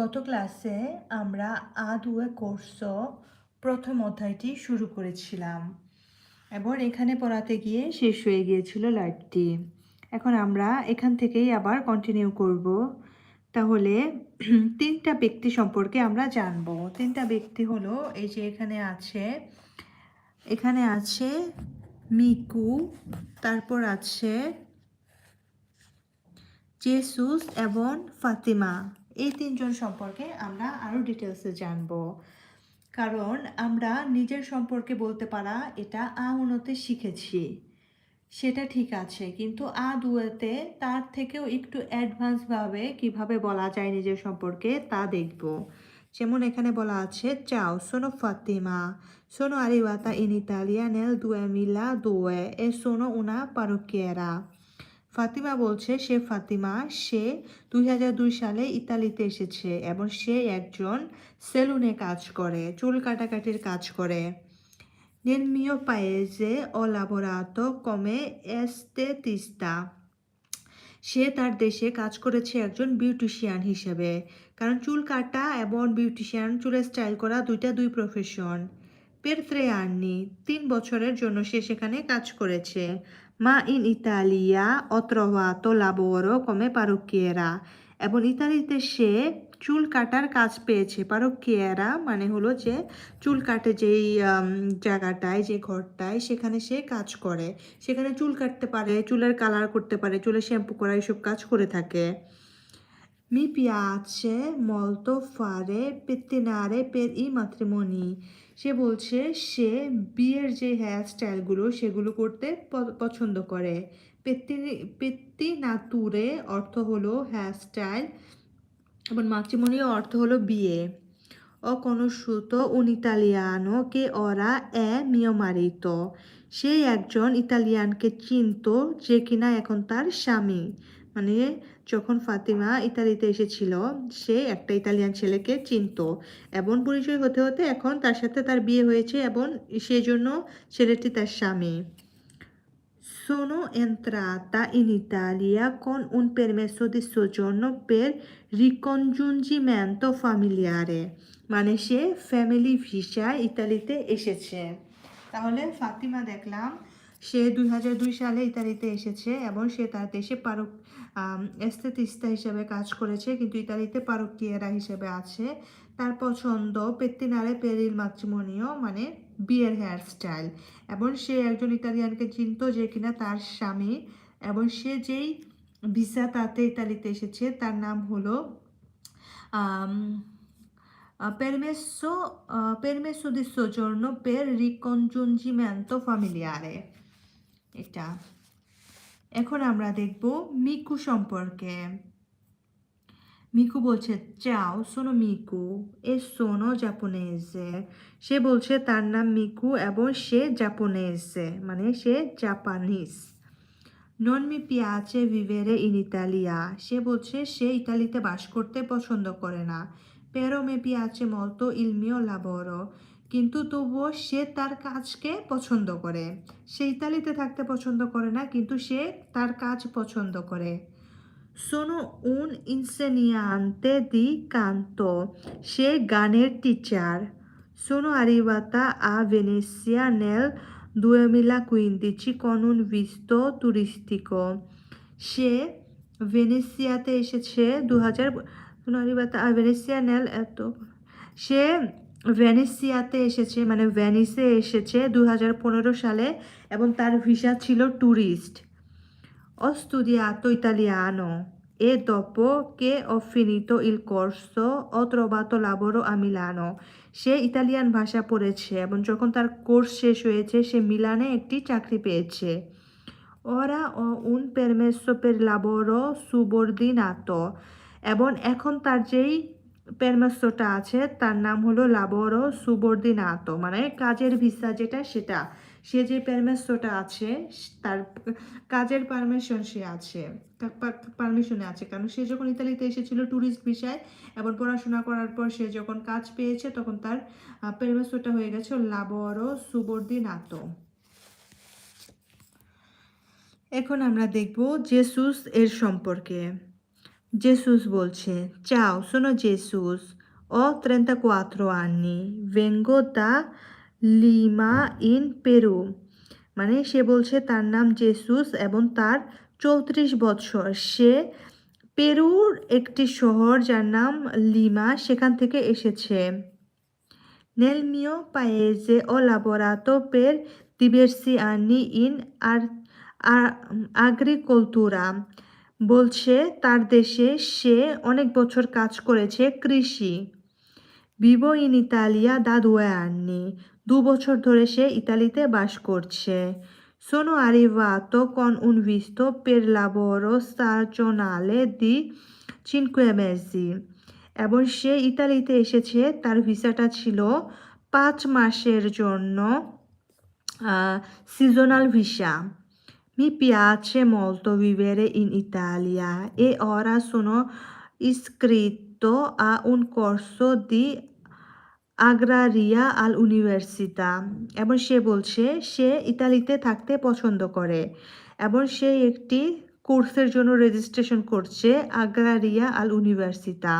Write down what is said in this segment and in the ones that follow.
গত ক্লাসে আমরা আদুয়ে কোর্স প্রথম অধ্যায়টি শুরু করেছিলাম। এবং এখানে পড়াতে গিয়ে শেষ হয়ে গিয়েছিল লাইটটি। এখন আমরা এখান থেকেই আবার কন্টিনিউ করব। তাহলে তিনটা ব্যক্তি সম্পর্কে আমরা জানব। তিনটা ব্যক্তি হলো, এই যে এখানে আছে এখানে আছে মিকু, তারপর আছে জেসুস এবং ফাতিমা। এই তিনজন সম্পর্কে আমরা আরও ডিটেলসে জানব। কারণ আমরা নিজের সম্পর্কে বলতে পারা এটা আ উনতে শিখেছি। সেটা ঠিক আছে, কিন্তু আ দুয়েতে তার থেকেও একটু অ্যাডভান্সভাবে কীভাবে বলা যায় নিজের সম্পর্কে তা দেখব। যেমন এখানে বলা আছে, চাও sono Fatima sono arrivata in Italia nel 2002 e sono una parrucchiera Fatima বলছে, সে ফাতিমা, সে দুই দুই সালে ইতালিতে এসেছে এবং সে একজন সেলুনে কাজ করে, চুল কাটাকাটির কাজ করে। Nel mio paese ho lavorato come estetista. সে তার দেশে কাজ করেছে একজন বিউটিশিয়ান হিসেবে, কারণ চুল কাটা এবং বিউটিশিয়ান চুলের স্টাইল করা দুইটা দুই প্রফেশন পের tre anni তিন বছরের জন্য সে সেখানে কাজ করেছে। মা ইন ইতালিয়া trovato lavoro come parrucchiera. এবং ইতালিতে সে চুল কাটার কাজ পেয়েছে পারুকিয়ারা মানে হলো যে চুল কাটে যেই জায়গাটায় যে ঘরটায় সেখানে সে কাজ করে সেখানে চুল কাটতে পারে চুলের কালার করতে পারে চুলের শ্যাম্পু করা এইসব কাজ করে থাকে Mi piace molto fare pettinare per i matrimoni. সে বলছে, সে বিয়ের যে হেয়ার স্টাইলগুলো সেগুলো করতে পছন্দ করে। পেত্তি নাতুরে অর্থ হলো হেয়ার স্টাইল এবং মাতৃমণীয় অর্থ হলো বিয়ে। un italiano che ora è mio marito. সে একজন ইতালিয়ানকে চিনত যে কিনা এখন তার স্বামী। মানে যখন ফাতিমা ইতালিতে এসেছিল, সে একটা ইতালিয়ান ছেলেকে চিনত এবং পরিচয় হতে হতে এখন তার সাথে তার বিয়ে হয়েছে এবং সেই জন্য ছেলেটি তার স্বামী। Sono entrata in Italia con un permesso di soggiorno per ricongiungimento familiare মানে সে ফ্যামিলি ভিসায় ইতালিতে এসেছে। তাহলে ফাতিমা দেখলাম সে দুই হাজার দুই সালে ইতালিতে এসেছে এবং সে তার দেশে পারক এস্তেতিস্তা হিসেবে কাজ করেছে কিন্তু ইতালিতে পারকিয়েরা হিসেবে আছে। তার পছন্দ পেত্তিনারে পেরিল মাতৃমণীয় মানে বিয়ের হেয়ার স্টাইল। এবং সে একজন ইতালিয়ানকে চিনত যে কিনা তার স্বামী এবং সে যেই ভিসা তাতে ইতালিতে এসেছে তার নাম হলো uh, permesso di soggiorno per ricongiungimento familiare এটা। এখন আমরা দেখব মিকু সম্পর্কে। মিকু বলছে, চাও সোনো মিকু, এ সোনো জাপানেজে। সে বলছে, তার নাম মিকু এবং সে জাপানেজে মানে সে জাপানিজ। নন মি পিয়াচে ভিভেরে ইন ইতালিয়া। সে বলছে, সে ইতালিতে বাস করতে পছন্দ করে না। পেরো মে পিয়াচে মলতো ইলমিও লাবোরো। কিন্তু তবুও সে তার কাজকে পছন্দ করে। সে ইতালিতে থাকতে পছন্দ করে না, কিন্তু সে তার কাজ পছন্দ করে। সোনো উন ইনসেনিয়ান্তে দি কান্ত সে গানের টিচার সোনো আরিবাতা আ ভেনেসিয়া নেল দুয়েমিলা কুইন্দিচি কনুন বিস্ত টুরিস্টিক সে ভেনেসিয়াতে এসেছে দু হাজার সোনো আরিবাতা আ ভেনেসিয়া নেল এত, সে ভ্যানিসিয়াতে এসেছে মানে ভ্যানিসে এসেছে দু হাজার পনেরো সালে এবং তার ভিসা ছিল ট্যুরিস্ট অস্তুদিয়াতো ইতালিয়ানো এ দপ কে অফিনিত ইল কর্স অত্রবাত লাবরো আমিলানো সে ইতালিয়ান ভাষা পড়েছে এবং যখন তার কোর্স শেষ হয়েছে, সে মিলানে একটি চাকরি পেয়েছে। ওরা ও উন পেরমেসপের লাবরো সুবর্দিনাত এবং এখন তার যেই পেরমেসোটা আছে, তার নাম হলো লাবোরো সুবর্দিনাতো মানে কাজের ভিসা যেটা সেটা। সে যে পেরমেসোটা আছে, তার কাজের পারমিশন সে আছে পারমিশনে আছে। কারণ সে যখন ইতালিতে এসেছিল ট্যুরিস্ট ভিসায় এবং পড়াশোনা করার পর সে যখন কাজ পেয়েছে, তখন তার পেরমেসোটা হয়ে গেছে লাবোরো সুবর্দিনাতো এখন আমরা দেখব জেসুস এর সম্পর্কে। জেসুস বলছে, চাও, শোনো জেসুস ও 34 anni, vengo da লিমা ইন পেরু মানে সে বলছে তার নাম জেসুস এবং তার চৌত্রিশ বছর সে পেরুর একটি শহর যার নাম লিমা সেখান থেকে এসেছে। Paese ho lavorato per diversi anni in ar- a- agricoltura. বলছে, তার দেশে সে অনেক বছর কাজ করেছে কৃষি। বিবো ইন ইতালিয়া দা anni দু বছর ধরে সে ইতালিতে বাস করছে। Con un visto per lavoro stagionale di cinque mesi, এবং সে ইতালিতে এসেছে। তার ভিসাটা ছিল পাঁচ মাসের জন্য seasonal visa Mi piace molto vivere in Italia e ora sono iscritto a un corso di agraria all'università. এবং সে বলছে সে ইতালিতে থাকতে পছন্দ করে এবং সে একটি কোর্সের জন্য রেজিস্ট্রেশন করছে আগ্রারিয়া আল ইউনিভার্সিটা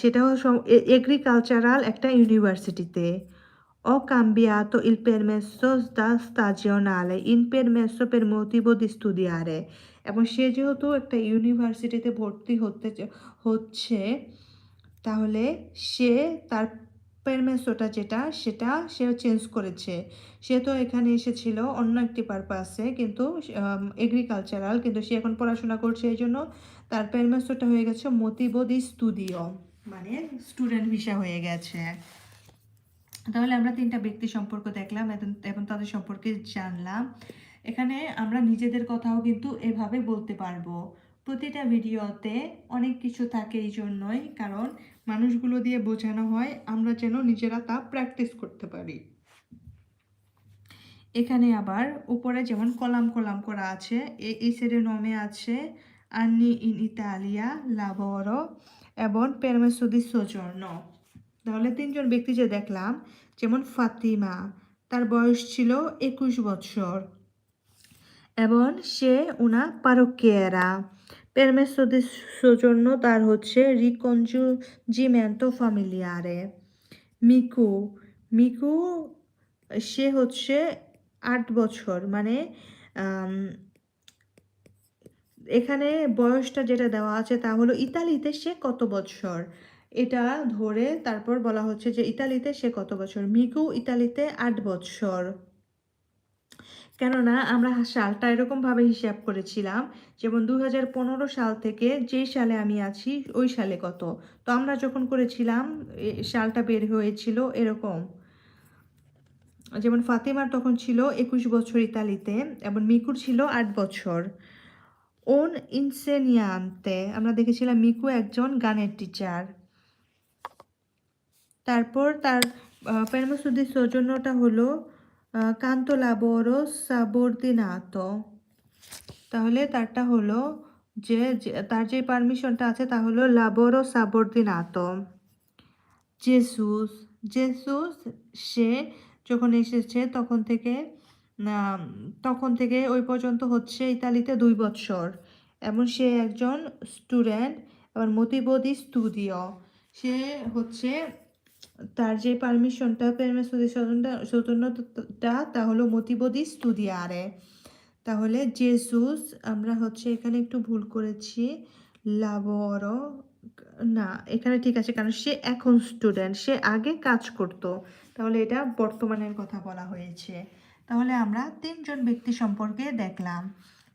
সেটাও এগ্রিকালচারাল একটা ইউনিভার্সিটিতে Ho cambiato il permesso da stagionale in permesso per motivo di studiare. এবং সে যেহেতু একটা ইউনিভার্সিটিতে ভর্তি হতে হচ্ছে তাহলে সে তার পেরমেসোটা যেটা সেটা সে চেঞ্জ করেছে সে তো এখানে এসেছিল অন্য একটি পারপাসে কিন্তু এগ্রিকালচারাল কিন্তু সে এখন পড়াশোনা করছে এই জন্য তার পেরমেসোটা হয়ে গেছে মতিবদি স্টুডিও মানে স্টুডেন্ট ভিসা হয়ে গেছে তাহলে আমরা তিনটা ব্যক্তি সম্পর্ক দেখলাম এবং- তাদের সম্পর্কে জানলাম। এখানে আমরা নিজেদের কথাও কিন্তু এভাবে বলতে পারব। প্রতিটা ভিডিওতে অনেক কিছু থাকে এই জন্যই, কারণ মানুষগুলো দিয়ে বোঝানো হয় আমরা যেন নিজেরা তা প্র্যাকটিস করতে পারি। এখানে আবার উপরে যেমন কলাম কলাম করা আছে এই সাইডে নমে আছে, আন্নি ইন ইতালিয়া লাভরো এবং পেরমেসুদি সোজর্ন তাহলে তিনজন ব্যক্তি যে দেখলাম, যেমন ফাতিমা, তার বয়স ছিল একুশ বছর। এবং সে উনা permesso di soggiorno তার হচ্ছে ricongiungimento familiare মিকু মিকু, সে হচ্ছে আট বছর মানে এখানে বয়সটা যেটা দেওয়া আছে তা হলো ইতালিতে সে কত বছর? এটা ধরে তারপর বলা হচ্ছে যে ইতালিতে সে কত বছর? মিকু ইতালিতে আট বছর কেননা আমরা সালটা এরকমভাবে হিসাব করেছিলাম, যেমন দু হাজার পনেরো সাল থেকে যেই সালে আমি আছি, ওই সালে কত? তো আমরা যখন করেছিলাম সালটা বের হয়েছিল এরকম। যেমন ফাতেমার তখন ছিল একুশ বছর ইতালিতে, এবং মিকুর ছিল আট বছর। ওন ইনসেনিয়ান্তে, আমরা দেখেছিলাম মিকু একজন গানের টিচার তারপর তার পেরমসুদ্দি সৌজন্যটা হলো কান্ত লাবোরো সাবর্দিনাতো তাহলে তারটা হলো যে তার যে পারমিশনটা আছে তা হলো লাবোরো সাবর্দিনাতো জেসুস জেসুস, সে যখন এসেছে তখন থেকে তখন থেকে ওই পর্যন্ত হচ্ছে ইতালিতে দুই বছর এবং সে একজন স্টুডেন্ট, আবার মতিবোধি স্টুডিও সে হচ্ছে তার যে পারমিশনটা পেরমেসুদি সৌজন্যটা তা হলো মতিবোধি স্টুডিয়ারে তাহলে জেসুস, আমরা হচ্ছে এখানে একটু ভুল করেছি। লাবরো, না, এখানে ঠিক আছে, কারণ সে এখন স্টুডেন্ট সে আগে কাজ করতো। তাহলে এটা বর্তমানের কথা বলা হয়েছে। তাহলে আমরা তিনজন ব্যক্তি সম্পর্কে দেখলাম।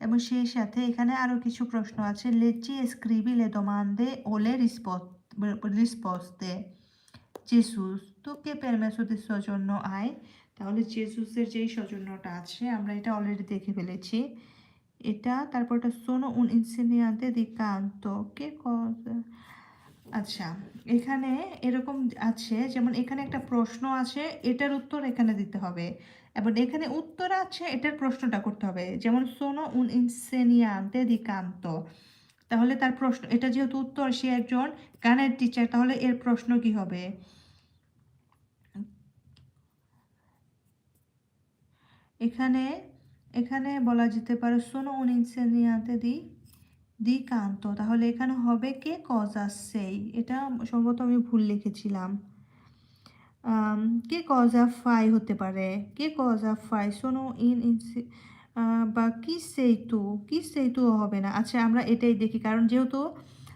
এবং সেই সাথে এখানে আরও কিছু প্রশ্ন আছে। লেচি স্ক্রিবি লে দোমান্দে ওলে রিসপোস্তে। জেসুস তো কে পেরমেসুদি সৌজন্য আয়? তাহলে জেসুসের যেই সৌজন্যটা আছে, আমরা এটা অলরেডি দেখে ফেলেছি। এটা তারপর এটা সোনো উন ইনসিনিয়ান্তে দি কান্তো কে? আচ্ছা এখানে এরকম আছে, যেমন এখানে একটা প্রশ্ন আছে, এটার উত্তর এখানে দিতে হবে। এবং এখানে উত্তর আছে, এটার প্রশ্নটা করতে হবে। যেমন সোনো উন ইনসেনিয়ান্তে দি কান্তো তাহলে তার প্রশ্ন, এটা যেহেতু উত্তর, সে একজন গানের টিচার তাহলে এর প্রশ্ন কি হবে? এখানে এখানে বলা যেতে পারে সোনো উন ইনসেনিয়ান্তে দি দি কান্ত। তাহলে এখানে হবে কে? কজা সেই এটা সম্ভবত আমি ভুল লিখেছিলাম। কে কজা ফাই হতে পারে? কে কজা ফাই? সোনো ইন ইন বা কি সেই তু কি সেই তু হবে না। আচ্ছা আমরা এটাই দেখি। কারণ যেহেতু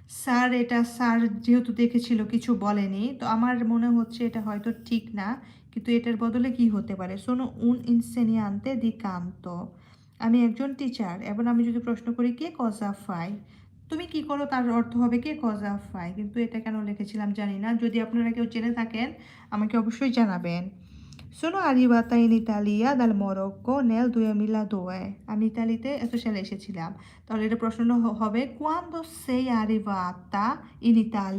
স্যার এটা, স্যার যেহেতু দেখেছিল, কিছু বলেনি, তো আমার মনে হচ্ছে এটা হয়তো ঠিক না। কিন্তু এটার বদলে কি হতে পারে? শোনো উন ইনসেনিয়ান্তে দি কান্ত আমি একজন টিচার এবং আমি যদি প্রশ্ন করি, কে কজা ফাই? তুমি কি করো, তার অর্থ হবে কে কজা ফাই? কিন্তু এটা কেন লিখেছিলাম জানি না। যদি আপনারা কেউ জেনে থাকেন, আমাকে অবশ্যই জানাবেন। Sono arrivata in Italia dal Morocco nel 2002 আমি ইতালিতে এত সালে এসেছিলাম তাহলে এটা প্রশ্ন হবে quando sei arrivata in Italia